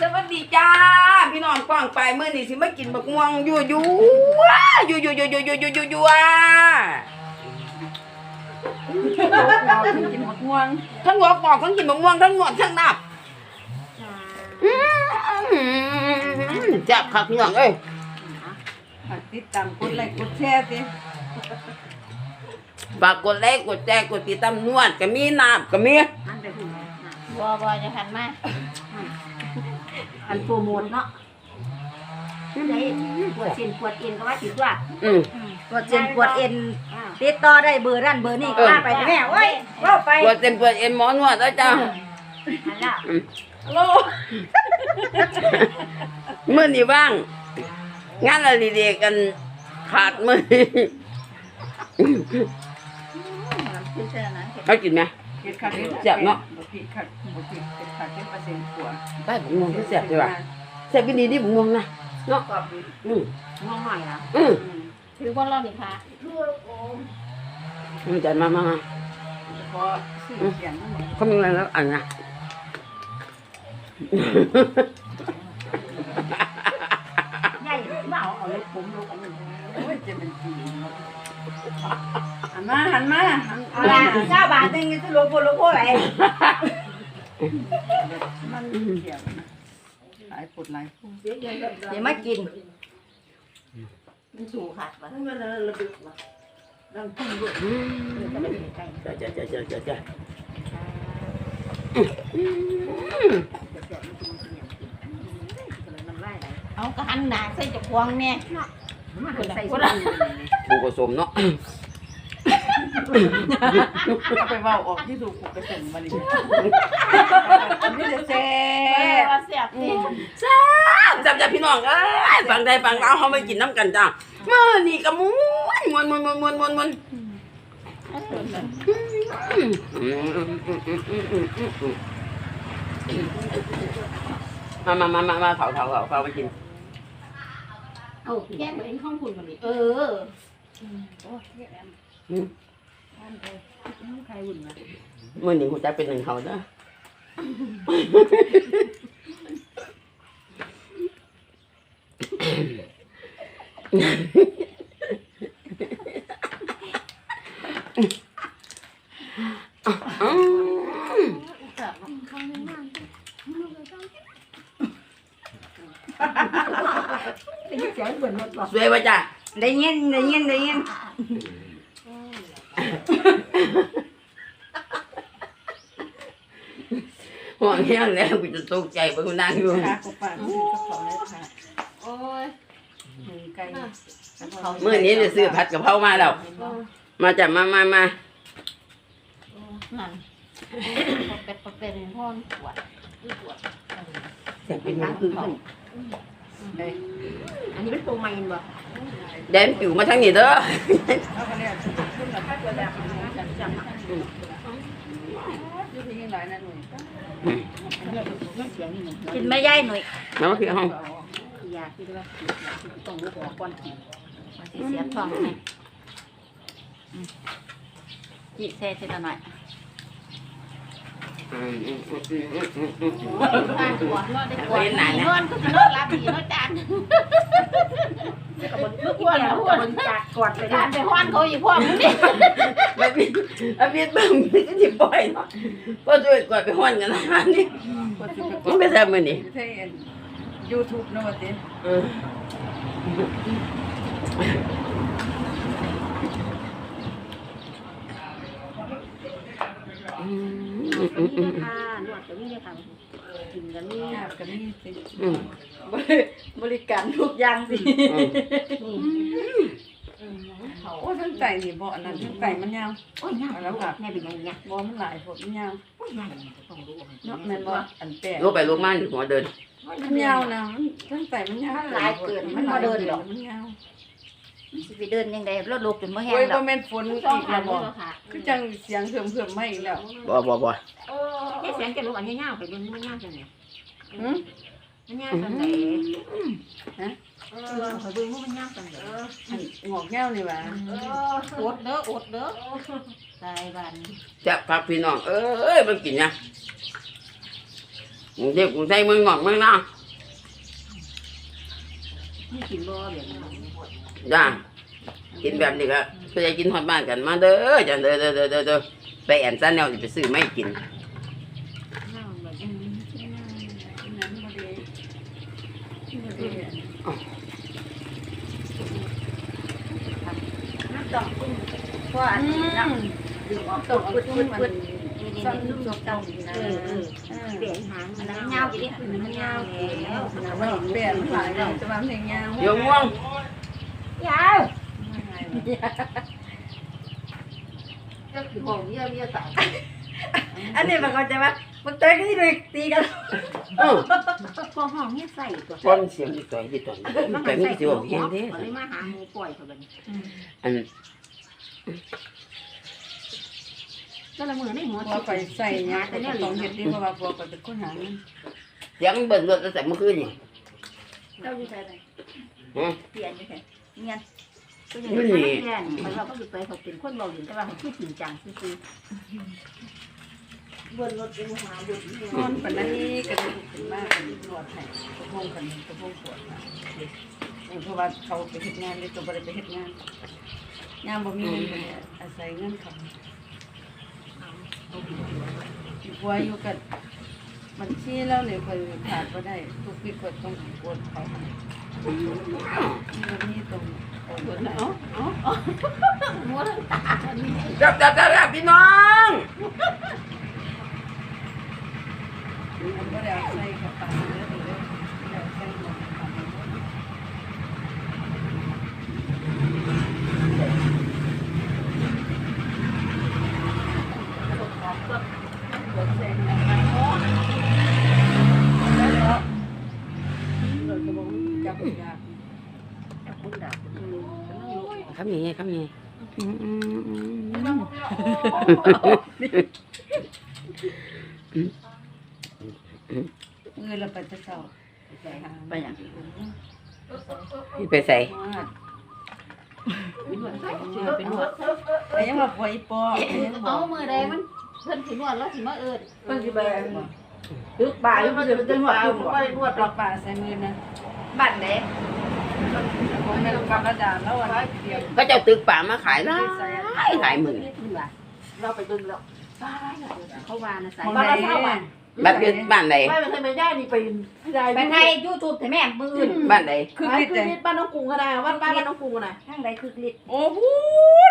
สวัสดีจ้า พี่น้องกว้างไปเมื่อนี้สิมากินบักม่วงยู่อยู่อยู่อยู่อยู่อยู่อยู่อยู่อยู่อยู่อะกินหมดง่วงทั้งหัวปอกทั้งกินบักม่วงทั้งหนวดทั้งนับจับคักพี่น้องเอ้ยติดตามกดไลค์กดแชร์สิฝากกดไลค์กดแชร์กดติดตามนวดก็มีนับก็มีอันไปหุ่นบัวบัวจะหันมา อันโปรโมทเนาะไหนปวดสินปวดเอ็นก็ว่าสิว่าอืม ปวดเจ็บปวดเอ็นติดต่อได้เบอร์นั่นเบอร์นี่ก็ว่าไปเถอะแม่โอ้ยว่าไปปวดเต็มปวดเอ็นหมอนวดแล้วจ้าหันละอืมเมื่อนี้ว่างงานอะไรเดียกันขาดมือคือเจอนะเขากินไหมเก็ดขาดเจ็บเนาะ บ่ผิดขาด บ่ผิดเก็ดขาดเก็ดเปอร์เซ็นต์กว่าได้บุงงที่เสียบดีกว่าเสียบกินดีดีบุงงนะเนาะกรอบดีอืมมองหน่อยนะอืมถือว่าเรานี่ค่ะมันจะมามามาพอซื้อเสียงนั่นแหละเขามีอะไรแล้วอันนะใหญ่เบาเอาลูกผมลูกอันนี้โอ้ยจะเป็นปีเนาะหันมาหันมาหันเอาละเจ้าบาทนึงจะลูกโพลูกโพอะไร มันเกี่ยวนะหลายปวดหลายผู้เดี๋ยวมากิน มันสูขาดวะมันระระเบิดว่ะดังพุ่งด้วยก็ไม่มีใครจ้าจ้าจ้าจ้าจ้าจ้าเอากระหันหนาใส่จะควงเนี่ยมันใส่ผูผสมเนาะ เอาไปเว้าออกที่ดูกูกระสุนมาดินี่จะแซ่บว่าเสียบนี่จ้าจับจ้าพี่น้องเอ้ยฟังได้ฟังเราเขาไปกินน้ำกันจ้าเมื่อนี่ก็ม้วนม้วนม้วนม้วนม้วนม้วนม้วนมามามามามาเผาเผาเผาเผาไปกินเอาแก้มเป็นห้องคุณกันดิเออ ใครหุ่นนะมื่อนี้กูจะเป็นหนึ่งเขาเด้ออืมเสียงเหมือนรถบอก สวยป่ะจ้ะได้ยินได้ยินได้ยิน ห่วงแห้งแล้วกูจะตกใจเพราะกูนั่งอยู่ขากับปากกระเป๋าเลยค่ะโอ้ยหนึ่งไก่เมื่อนี้จะซื้อผัดกะเพรามาแล้วมาจ้ะมามามานั่นเป็ดเป็ดห้องปวดปวดแต่เป็นหยังคือกันอันนี้เป็นตัวใหม่บ่แดนผิวมาทางนี้เด้อ กินไม่ได้หน่อยแล้วว่าคือห้องอยากที่ว่าต้องรู้ก่อนก่อนเสียท้องไหมจิเซ่เซ่ตหน่อยตาหัวรอดได้กว่าเงินก็จะรอดรับดีรอดจาน กับนเมื่อกี้เนี่ยกับบนจักกอดไปนะกาไปห้อนเขาอีกพ่อมึงนี่อาพิษอาพิษบิ่งมันก็สิปล่อยเนาะก็ช่วยกอดไปห้อนกันนะนี่มันไปทำมันนี่เท่ยูทูบเนาะติเออค่ะนวดก็มีค่ะกินก็มีกับมีสิ อืมบริการทุกอย่างสิโอ้ทั้งไก่นี่บ่อนนั้นทั้งไก่มันยาวโอ้ยยากแล้วค่ะแม่เป็นยังไงบ่มันหลายผลมันยาวโอ้ยยากต้องรู้เนาะแม่นบ่อันแปะลูกไปลูกมาอยู่หัวเดิน มันยาวนะมันทั้งไก่มันยาวมันยาวสิไปเดินยังไงรถลุกจนบ่แห้งโอ้ยแล้บ่วแม่นฝนอีกแล้วบ่คือจังเสียงเพิ่มๆมาอีกแล้วบ่บ่บ่แค่เสียงจะลุกอันยาวๆไปเบิ่งมันยาวจังได๋หึ มันยาวจังได๋ฮะเออไปเบิ่งมันยาวจังได๋อันงอกแง้วนี่หว่าอดเด้ออดเด้อตายบันจะพักพี่น้องเอ้ยมันกินยังกรุงเทพกรุงไทยเมืองนอกเมืองนานี่กินบ่แบบนี้จ้ากินแบบนี้ก็เพื่อจะกินฮอดบ้านกันมาเด้อจ้าเด้อเด้อเด้อเด้อเด้อไปแอนซันแนวสิไปซื้อไม่กินน้ำแบบนี้ น้ำบ่ได้บ่ได้น้ำตกกุ้ง เพราะอันนี้น้ำดึงออกตกพุดพุดพุดซ้ำลูกเต้านะเออเออเปลี่ยนหางมันแล้วเงาอีกนิดมันเงาแล้วน้ำมันเปลี่ยนหลายดอกจะมาเพลงยาวโยมม่วงยาวก็คือของเยี่ยมเยี่ยมสาวอันนี้มันก็จะว่ามันเตยกันที่ดูตีกันเออพอห้องเนี่ยใส่ตัวฟังเสียงที่ต่อยที่ต่อยมันแต่ก็นี่ใส่สิตัวว่าหัเห็นวเด้ก็เลยมาหาหมูปล่อยเขาแบบนี้อัน ก็ละมือในหัวพอไปใส่ยาแต่เนี่ยต้องเห็ดดีเพราะว่าพอไปเป็นคนหาเงินเสียงเบิ่นรถตั้งแต่เมื่อคืนนี่เราอยู่ใส่ไหนฮะเปลี่ยนอยู่ใส่เงี้ยก็ยังไม่เปลี่ยนเราก็อยู่ไปเขาเป็นคนเราอยู่แต่ว่าเขาคิดจริงจังซื่อบนรถเป็นหาบุญนอนปานนี้ก็จะลุกขึ้นมากันนวดให้กระพงกันกระพงปวดมาเพราะว่าเขาไปเฮ็ดงานเลยตัวบ่ได้ไปเฮ็ดงาน งานบ่มีเงินเลยอาศัยเงินเขาอยู่บัวอยู่กับบัญชีแล้วเลยค่อยขาดบ่ได้ ทุกปีก็ต้องโอนเขาที่บ่มีตรงโอนเนาะเนาะมัวทั้งตาจับจับจับจับพี่น้อง มันบ่ได้เอาใส่กระเป๋าเด้อเด้อเดี๋ยวใส่หมวกกระเป๋า จับยาก คุณด่าคำนี้คำนี้อืมอืมอืมเงินเราไปจะเศร้าใส่าไปอย่างพี่ไปใส่เป็นหนวดเป็นหนวแต่ยังว่าป่วยปอแต่ยังบอเอามือใดมัน เพิ่นสินวดแล้วสิมาเอิดเพิ่นสิไปตึกบ่ายมันจะเป็นหนวดอยู่บ่นวดปลอกป่าใส่มือนะบ้านไหนผมในกำระดาแล้ววันเดียวก็เจ้าตึกป่ามาขายหลายหลายหมื่นเราไปดึงแล้วเขาว่านะสายของบ้านไหนเราเท่าบ้านบ้านเดือนบ้านใดไม่เป็นไรไม่ได้นี่ไปที่ใดไปไทยยูทูบแต่แม่มืออื่นบ้านใดคือไปคิดคือแต่ที่บ้านน้องกรุงก็ได้บ้านบ้านน้องกรุงก็ได้ทางใดคือลิดโอ้พู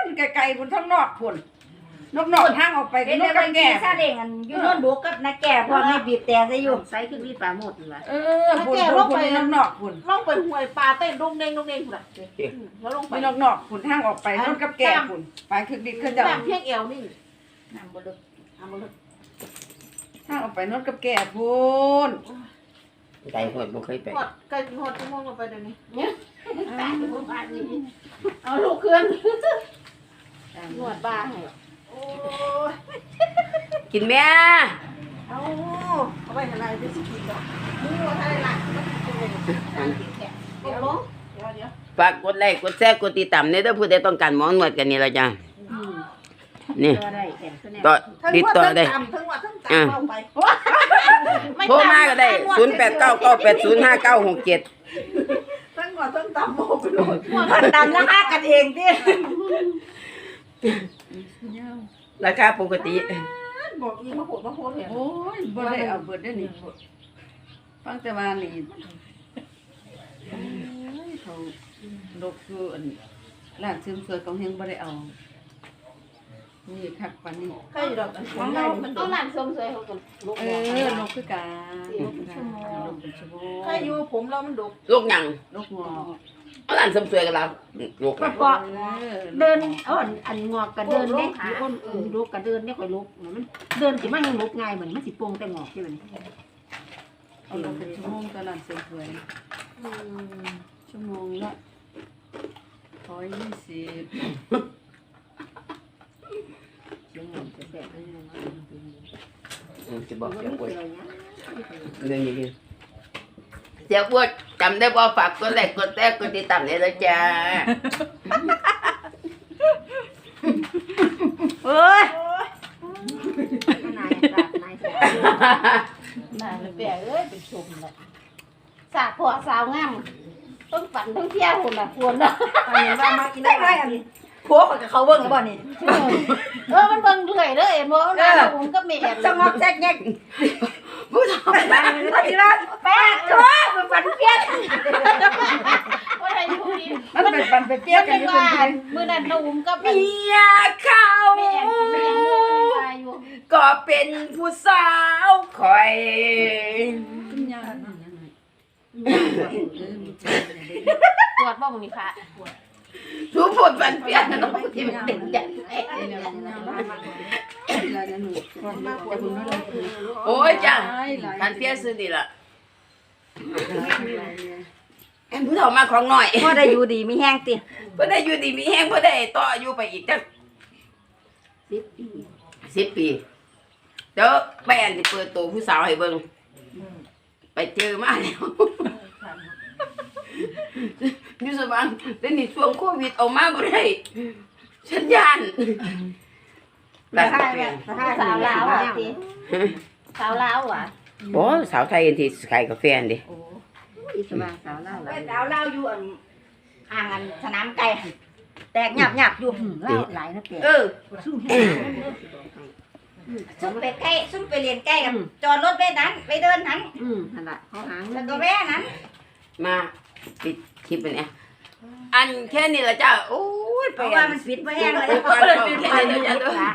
นไกลๆพุ่นทั้งนอกพุ่น นอกนอกทางออกไปเป็นนเรื่ออกงกับแก่แก่ซาเล้งอันยูโนนบุกกับนาแก่พอไม่บีบแต่ซะอยู่ไซคือรีดปลาหมดเลยเออพุ่นพุ่นนอกนอกพุ่นล่องไปห่วยปลาเต้นดงเด้งดงเด้งพุ่นแล้วลงไปไปนอกนอกพุ่นทางออกไปนอกกับแก่พุ่นไปคือดิคือแบเจ้าบเพียงเอวนี่น้ำบ่ลึกทำมาเลยทางออกไปนอกกับแก่พุ่นไก่หดบ่เคยไปหอดไก่หอดชั่วโมงลงไปเดี๋ยวนี้เนี่ยตายบนบ้านนี้เอาลูกเคลื่อนนวดบ้าให้โอ้ย กินแม่เอาเอาไปอะไรไปสิกินก่อนมึงว่าอะไรล่ะเดี๋ยวลงฝากกดไลค์กดแชร์กดติดตามในเด้อผู้ใดต้องการหมอนวดกันนี่ละจ้ะนี่ต่อติดต่อได้ทั้งวัดทั้งวัดทั้าเข้าไปโทรมาก็ได้0 8 9 9 8 0 5 9 6 7ทั้งวัดทั้งตามโมไปโดนมันดันราคากันเองติราคาปกติ บอกอีมาโหดมาโหดเห็นโอ้ยบ่ได้เอาเบิดได้อนี่ฟังแต่ว่านี่เอ้ยเขาลกคืออันร้านซื้อเสื้อของเฮงบ่ได้เอา นี่คักปานนี้ใครดอกอันของเรามันเอาหลานสมสวยเขาก็ลูกเอหัวอลกคือกันลกเป็นชั่วโมงลกเป็นชั่วโมงใครอยู่ผมเรามันดก ลูกหยังลกงอ เอาหลานสมสวยกับเราลูกก็เออเดินเอาอันอันงอกกระเดินเด้อยู่อ้นเออลุกกระเดินเนี่ยค่อยลุกมันเดินสิมันยังลุกง่ายเหมือนมันสิโป่งแต่งอกที่มันเอาลกเป็นชั่วโมงตอนนั้นสวยๆชั่วโมงละร้อยยี่สิบอืมจะบอกเสียอ้วนเรื่องนี้เสียอ้วน จำได้บ่ฝากกดไลค์กดแชร์กดติดตามเลยนะจ้านายนายน่าเลยแปะเอ้ยเป็นชมเลยสาผัวสาวงามต้องปั่นต้องเที่ยวคนละคนละอันนี้ว่ามากินได้ไหมอันนี้ผัวของเขาเบิ่งแล้วบ่นี่เออมันเบิ่งเรื่อยเด้อเอ็มว่าเอาผมก็ไม่แอบจะงอกแจ๊กแยกผู้เฒ่าว่าสิว่าแป๊ะชัวมันฟันเปี้ยน ว่าอะไรอยู่ดี มัน เป็นปันไปเปี้ยมันกันเป็นอยู่ว่าเป็นมื้อนั้นน้องก็เป็นเมียเขาแม่กินแม่ว่าอยู่ก็เป็นผู้สาวคอย ปวดบ่มึงนี่ค่ะทุกผลมันเปลี่ยนน้องที่มันเป็นจังโอ้ยจ้ามันเปลี่ยนซื้อดีละแอมผู้เฒ่ามาของหน่อยพ่อได้อยู่ดีมีแห้งติเพื่อได้อยู่ดีมีแห้งเพื่อได้ต่ออายุไปอีกจังสิบปีเดี๋ยวแม่นจะเปิดตัวผู้สาวให้เบิ่งไปเจอมาแล้วอยู่สบังเดี๋ยวนี้ช่วงโควิดเอามาบ่ได้ฉันย่านสาวลาวอะสิสาวลาวอะโอ้สาวไทยที่ขายกาแฟนดิอี สมาสาวลาวเป็นสาวลาวอยู่อันห่างอันสนามไก่แตกหยับหยับอยู่ลาวหลายนะแกเออซุ่มไปใกล้ซุ่มไปเรียนใกล้กันจอดรถไปนั้นไปเดินนั้นอืมนั่นล่ะเขาหางแล้วก็แว่นั้น มาปิดคลิปไปเนี่ยอันแค่นี้ละจ้าโอ้ยเพไปราะอัว่านมันปิดบ่แห้งเลยไปก่อนเอาแค่นี้ละจ้า